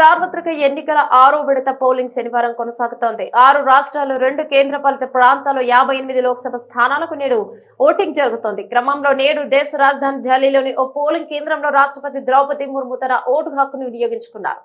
సార్వత్రిక ఎన్నికల ఆరో విడత పోలింగ్ శనివారం కొనసాగుతోంది. ఆరు రాష్ట్రాలు రెండు కేంద్రపాలిత ప్రాంతాల్లో యాభై ఎనిమిది లోక్సభ స్థానాలకు నేడు ఓటింగ్ జరుగుతోంది. క్రమంలో నేడు దేశ రాజధాని ఢిల్లీలోని ఓ పోలింగ్ కేంద్రంలో రాష్ట్రపతి ద్రౌపది ముర్ము తన ఓటు హక్కును వినియోగించుకున్నారు.